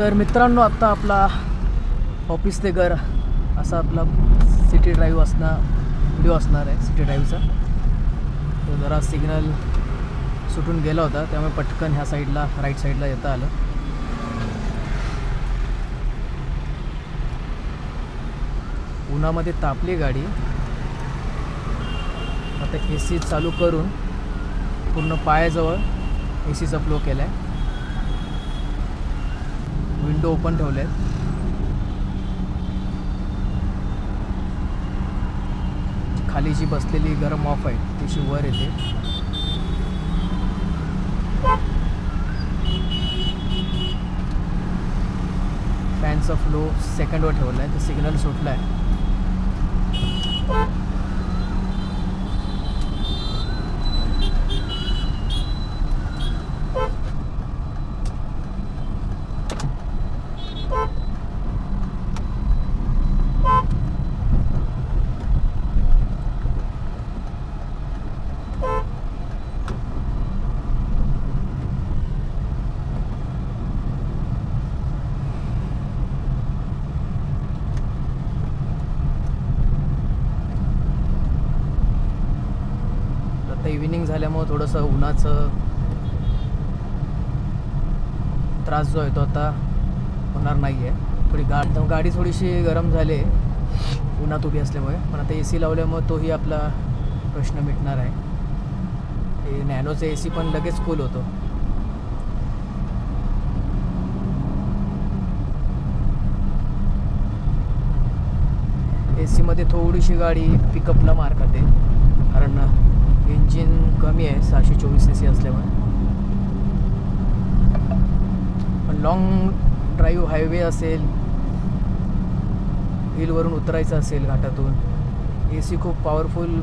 तर मित्रांनो आत्ता आपला ऑफिस ते घर असा आपला सिटी ड्राईव्ह असणार व्हिडिओ असणार आहे सिटी ड्राईव्हचा तो जरा सिग्नल सुटून गेला होता त्यामुळे पटकन ह्या साईडला राईट साईडला येता आलं. उन्हामध्ये तापली गाडी. आता ए सी चालू करून पूर्ण पायाजवळ ए सीचा फ्लो केला आहे विंडो ओपन ठेवले आहेत खाली जी बसलेली गरम ऑफ आहे तिची वर येते. फॅनचा फ्लो सेकंडवर ठेवला आहे तर सिग्नल सुटला आहे थोडंसं उन्हाचं त्रास जो आहे तो आता होणार नाही आहे थोडी गा तर गाडी थोडीशी गरम झाली आहे उन्हात उभी असल्यामुळे. पण आता ए सी लावल्यामुळे तोही आपला प्रश्न मिटणार आहे. हे नॅनोचं ए सी पण लगेच कूल होतो. ए सीमध्ये थोडीशी गाडी पिकअपला मार खाते. कारण इंजिन कमी आहे सहाशे चोवीस सी सी असल्यामुळे. पण लॉंग ड्राईव्ह हायवे असेल हिलवरून उतरायचं असेल घाटातून ए सी खूप पॉवरफुल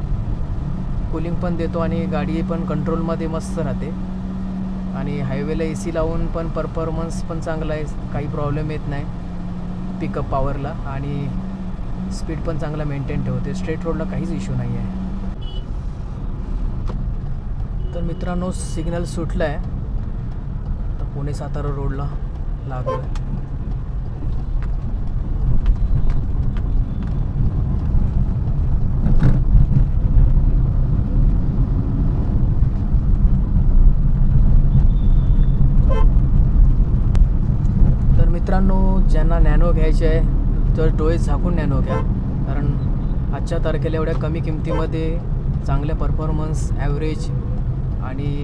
कूलिंग पण देतो आणि गाडी पण कंट्रोलमध्ये मस्त राहते. आणि हायवेला ए सी लावून पण परफॉर्मन्स पण चांगला आहे काही प्रॉब्लेम येत नाही पिकअप पॉवरला आणि स्पीड पण चांगला मेंटेन ठेवते. स्ट्रेट रोडला काहीच इश्यू नाही आहे तर मित्रांनो सिग्नल सुटला आहे आता पुणे सातारा रोडला लागलो आहे तर मित्रांनो ज्यांना नॅनो घ्यायचे आहे तर डोळे झाकून नॅनो घ्या. कारण आजच्या तारखेला एवढ्या कमी किमतीमध्ये चांगल्या परफॉर्मन्स ॲव्हरेज आणि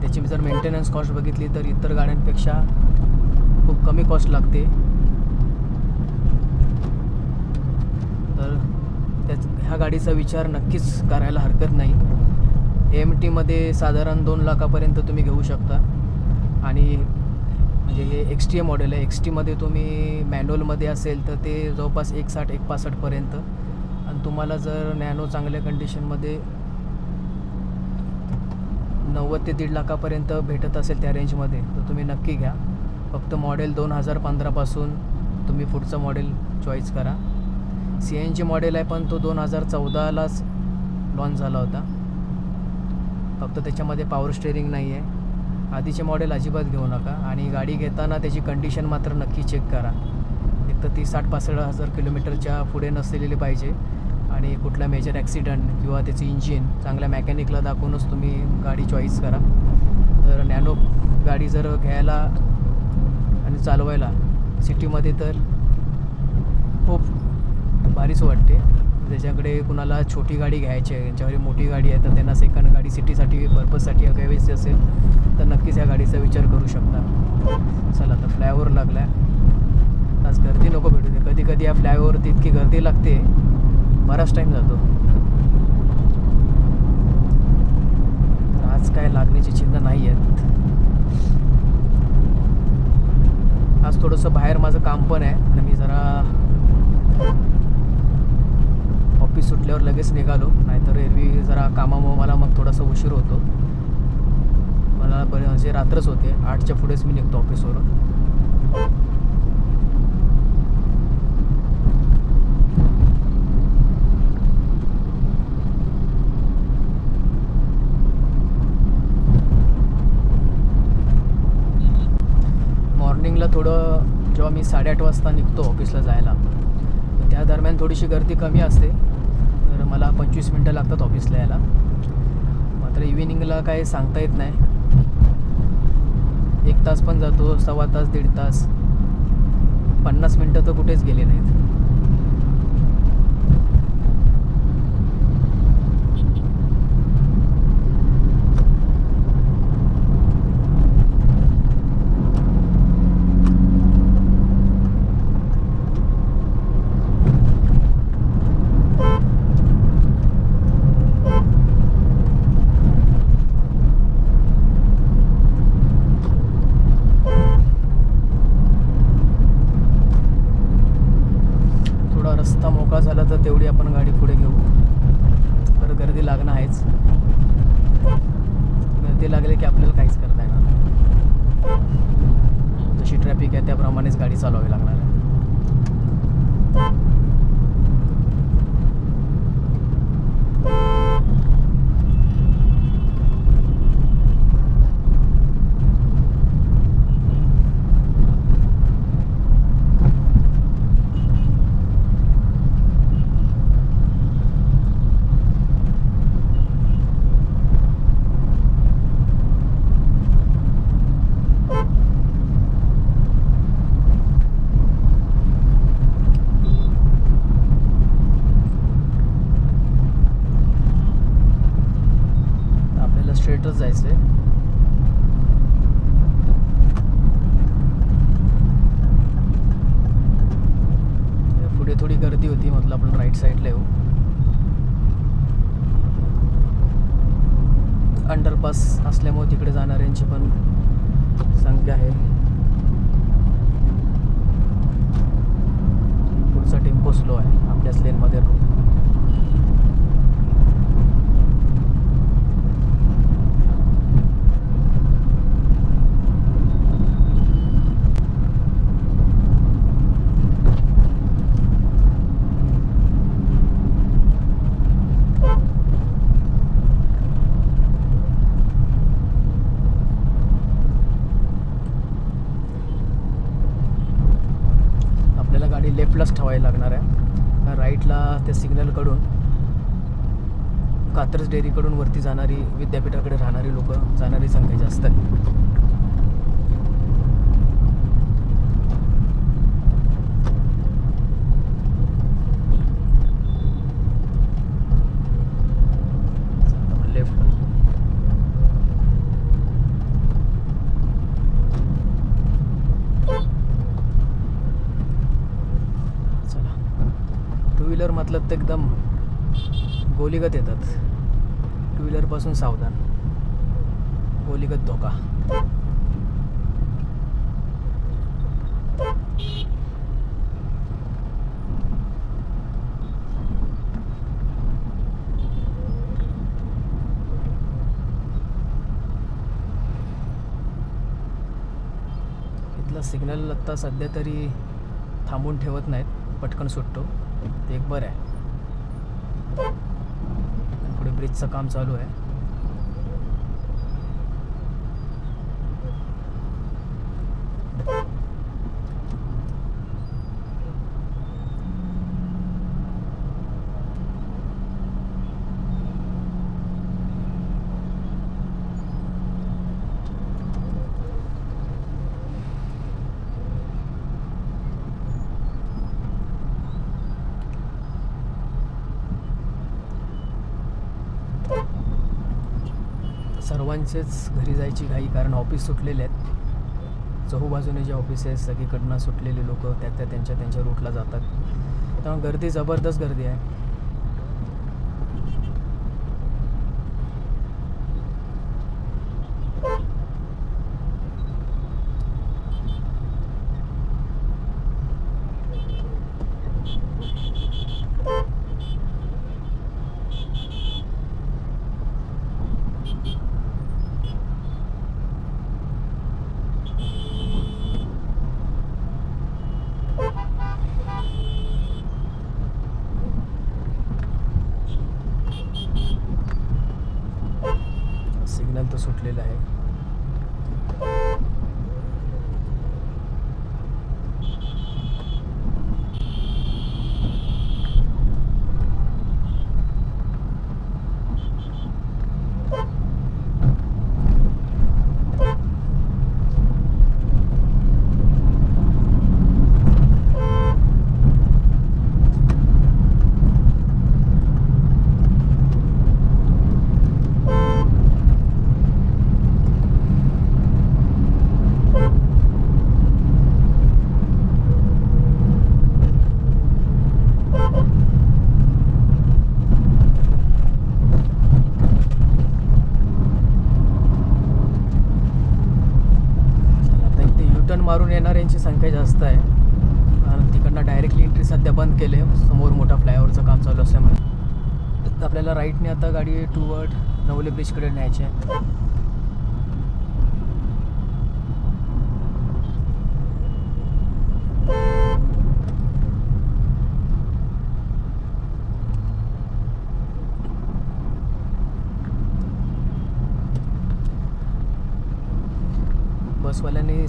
त्याची जर मेंटेनन्स कॉस्ट बघितली तर इतर गाड्यांपेक्षा खूप कमी कॉस्ट लागते. तर त्याच ह्या गाडीचा विचार नक्कीच करायला हरकत नाही. एम टीमध्ये साधारण दोन लाखापर्यंत तुम्ही घेऊ शकता. आणि म्हणजे हे एक्स टी ए मॉडेल आहे. एक्स टीमध्ये तुम्ही मॅन्युअलमध्ये असेल तर ते जवळपास एक साठ एक पासष्टपर्यंत आणि तुम्हाला जर नॅनो चांगल्या कंडिशनमध्ये नव्वद ते दीड लाखापर्यंत भेटत असेल त्या रेंजमध्ये तर तुम्ही नक्की घ्या. फक्त मॉडेल दोन हजार पंधरापासून तुम्ही पुढचं मॉडेल चॉईस करा. सी एन जी मॉडेल आहे पण तो दोन हजार चौदालाच लॉन्च झाला होता. फक्त त्याच्यामध्ये पॉवर स्टेअरिंग नाही आहे आधीचे मॉडेल अजिबात घेऊ नका आणि गाडी घेताना त्याची कंडिशन मात्र नक्की चेक करा. एक तर ती साठ पासष्ट हजार किलोमीटरच्या पुढे नसलेली पाहिजे. आणि कुठला मेजर ॲक्सिडंट किंवा त्याचं इंजिन चांगल्या मेकॅनिकला दाखवूनच तुम्ही गाडी चॉईस करा. तर नॅनो गाडी जर घ्यायला आणि चालवायला सिटीमध्ये तर खूप भारीच वाटते. ज्याच्याकडे कुणाला छोटी गाडी घ्यायची आहे ज्यांच्याकडे मोठी गाडी आहे तर त्यांना सेकंड गाडी सिटीसाठी पर्पजसाठी घ्यावीची असेल तर नक्कीच या गाडीचा विचार करू शकता. चला तर फ्लायओव्हर लागला आहे आज गर्दी नको भेटू दे. कधी कधी या फ्लायओव्हरवरती इतकी गर्दी लागते. बराच टाईम जातो. आज काय लागण्याची चिन्ह नाही आहेत. आज थोडंसं बाहेर माझं काम पण आहे आणि मी जरा ऑफिस सुटल्यावर लगेच निघालो. नाहीतर एरवी जरा कामामुळे मला मग थोडासा उशीर होतो. मला म्हणजे रात्रच होते आठच्या पुढेच मी निघतो ऑफिसवरून थोडं जेव्हा मी साडेआठ वाजता निघतो ऑफिसला जायला तर त्या दरम्यान थोडीशी गर्दी कमी असते. तर मला पंचवीस मिनटं लागतात ऑफिसला यायला. मात्र इव्हिनिंगला काही सांगता येत नाही. एक तास पण जातो सव्वा तास दीड तास. पन्नास मिनटं तर कुठेच गेले नाहीत थोडा रस्ता मोकळा झाला तर तेवढी आपण गाडी पुढे घेऊ तर गर्दी लागणं आहेच गर्दी लागली की आपल्याला काहीच करता येणार नाही जशी ट्रॅफिक आहे त्याप्रमाणेच गाडी चालवावी लागणार आहे आपल्याला स्ट्रेटच जायचं आहे पुढे थोडी गर्दी होती म्हटलं आपण राईट साईडला येऊ अंडरपास असल्यामुळे तिकडे जाणाऱ्यांची पण संख्या आहे. पुढचा टेम्पो स्लो आहे. आपल्याच लेनमध्ये आणि लेफ्टलाच ठेवायला लागणार आहे. राईटला त्या सिग्नलकडून कात्रज डेअरीकडून वरती जाणारी विद्यापीठाकडे राहणारी लोक जाणारी संख्या जास्त आहे लेफ्ट चला टू व्हीलर म्हटलं तर एकदम गोलीगत येतात. टू व्हीलरपासून सावधान. गोलीगत धोका. इथला सिग्नल आत्ता सध्या तरी थांबून ठेवत नाहीत. पटकन सुटतो. ते एक बरं आहे. पुढे ब्रिजचं काम चालू आहे. सर्वांचेच घरी जायची घाई कारण ऑफिस सुटलेले आहेत. चहूबाजूने जे ऑफिस आहेत सगळीकडनं सुटलेले लोक त्या त्या त्यांच्या त्यांच्या रूटला जातात. त्यामुळे गर्दी जबरदस्त गर्दी आहे. आनंद सुटलेला आहे. येणाऱ्यांची संख्या जास्त आहे. कारण तिकडनं डायरेक्टली एंट्री सध्या बंद केले समोर मोठा फ्लायओव्हरचं काम चालू असल्यामुळे. तर आपल्याला राईटने आता गाडी टूवर्ड नवले ब्रिजकडे न्यायची आहे. बसवाल्याने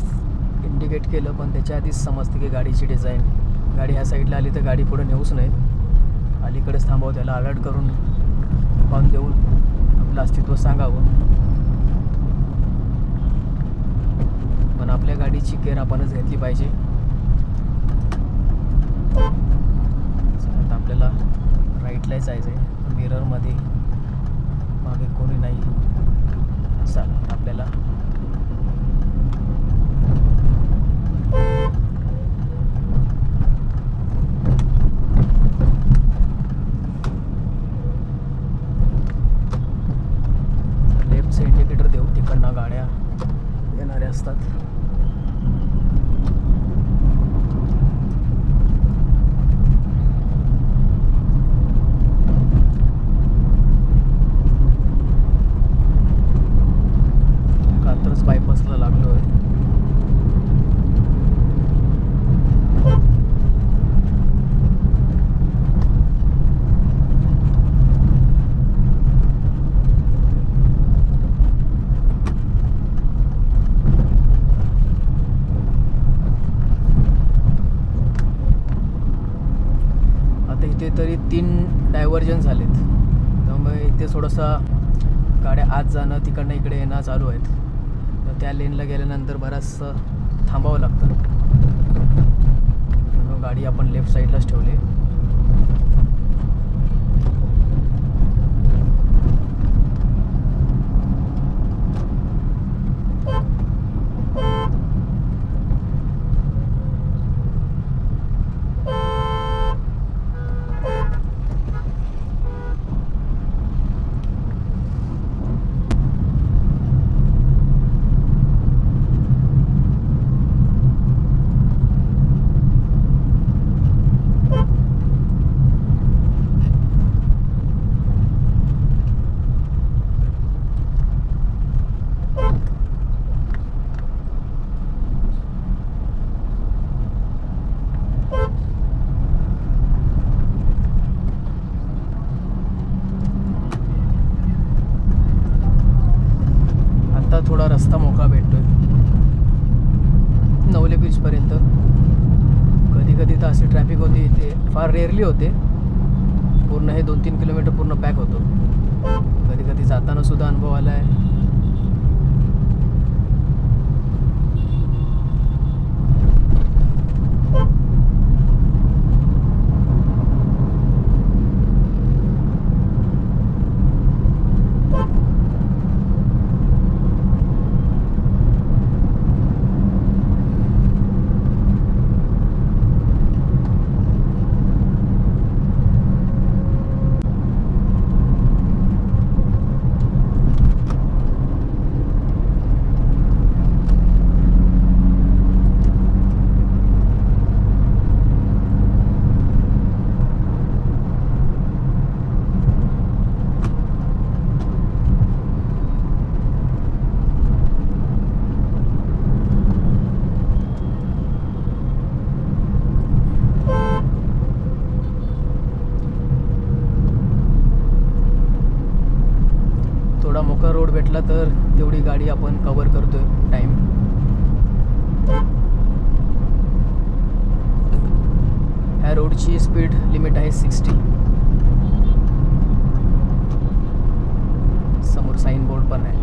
इंडिकेट केलं पण त्याच्या आधीच समजते की गाडीची डिझाईन गाडी ह्या साईडला आली तर गाडी पुढे नेऊच नाही अलीकडेच थांबावं त्याला अलर्ट करून हॉर्न देऊन आपलं अस्तित्व सांगावं. पण आपल्या गाडीची केअर आपणच घेतली पाहिजे. आता आपल्याला राईटला जायचं आहे मिररमध्ये मागे कोणी नाही. चालेल आपल्याला लेफ्टचं इंडिकेटर देऊ तिकडनं गाड्या येणाऱ्या असतात कात्रज बायपासला लागलो आहे आता इथे तरी तीन डायव्हर्जन झालेत त्यामुळे इथे थोडंसं गाड्या आत जाणं लेना चालू आहेत. तर त्या लेनला गेल्यानंतर बराचसं थांबावं लागतं. गाडी आपण लेफ्ट साईडलाच ठेवली आता थोडा रस्ता मोकळा भेटतोय नवले बीचपर्यंत कधी कधी तर अशी ट्रॅफिक होती इथे फार रेअरली होते पूर्ण हे दोन तीन किलोमीटर पूर्ण पॅक होतो कधी कधी जाताना सुद्धा अनुभव आला आहे थोडा मोका रोड भेटला तर तेवढी गाडी आपण कवर करतोय टाईम ह्या रोडची स्पीड लिमिट आहे सिक्स्टी समोर साईन बोर्ड पण आहे.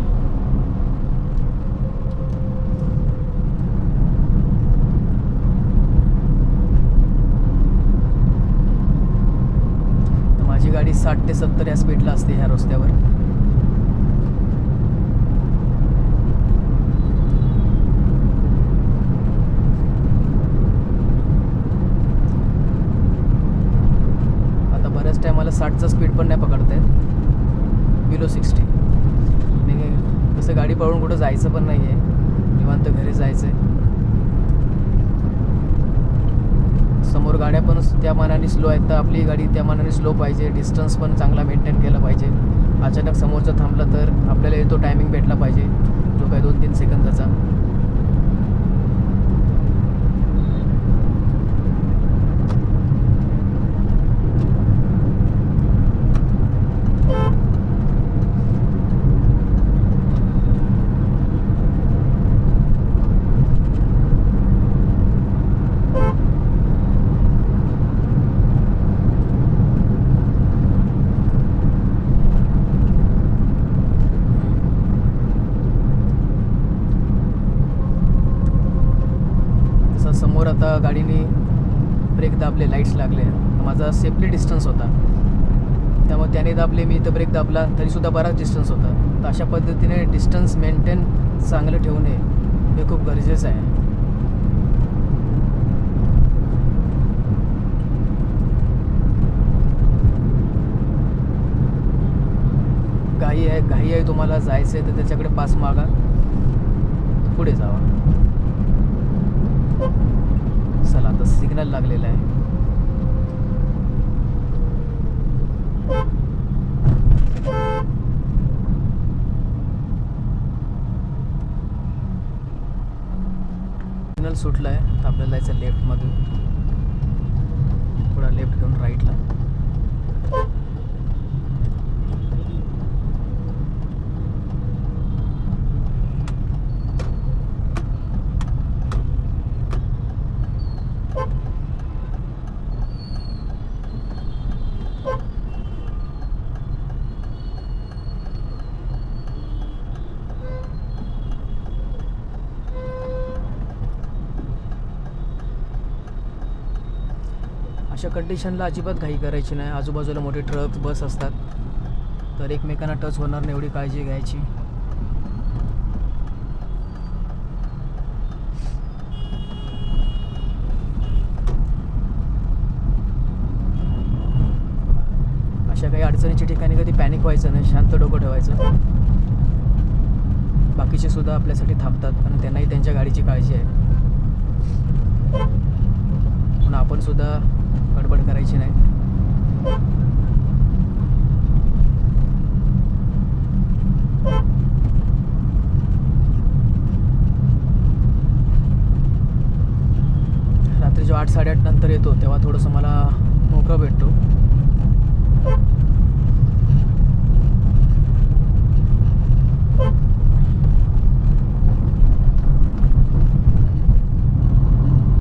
तर माझी गाडी साठ ते सत्तर या स्पीडला असते ह्या रस्त्यावर आता बऱ्याच टायमाला साठचा स्पीड पण नाही पकडता येत बिलो सिक्स्टी आणि तसं गाडी पळून कुठं जायचं पण नाही आहे निवांत घरी जायचं आहे पण त्या मानाने स्लो आहेत. तर आपली गाडी त्या मानाने स्लो पाहिजे. डिस्टन्स पण चांगला मेंटेन केला पाहिजे. अचानक समोरचं थांबलं तर आपल्याला तो टायमिंग भेटला पाहिजे. जो काय दोन तीन सेकंदाचा तसं समोर आता गाडीने ब्रेक दाबले लाईट्स लागले. माझा सेफली डिस्टन्स होता. त्यामुळे त्याने दाबले मी इथं ब्रेक दाबला तरीसुद्धा बराच डिस्टन्स होता. तर अशा पद्धतीने डिस्टन्स मेंटेन चांगलं ठेवणे हे खूप गरजेचं आहे. घाई आहे घाई आहे तुम्हाला जायचं आहे तर त्याच्याकडे पास मागा. पुढे जावा. वाढायला लागलेला आहे. सिग्नल सुटला आहे तर आपल्याला जायचं लेफ्टमधून थोडा लेफ्ट घेऊन राईटला अशा कंडिशनला अजिबात घाई करायची नाही. आजूबाजूला मोठे ट्रक बस असतात. तर एकमेकांना टच होणार नाही एवढी काळजी घ्यायची. अशा काही अडचणीच्या ठिकाणी कधी पॅनिक व्हायचं नाही शांत डोकं ठेवायचं. बाकीचे सुद्धा आपल्यासाठी थांबतात आणि त्यांनाही त्यांच्या गाडीची काळजी आहे. म्हणून आपण सुद्धा गडबड करायची नाही. रात्री जो आठ साडेआठ नंतर येतो तेव्हा थोडंसं मला मोकळं भेटतो.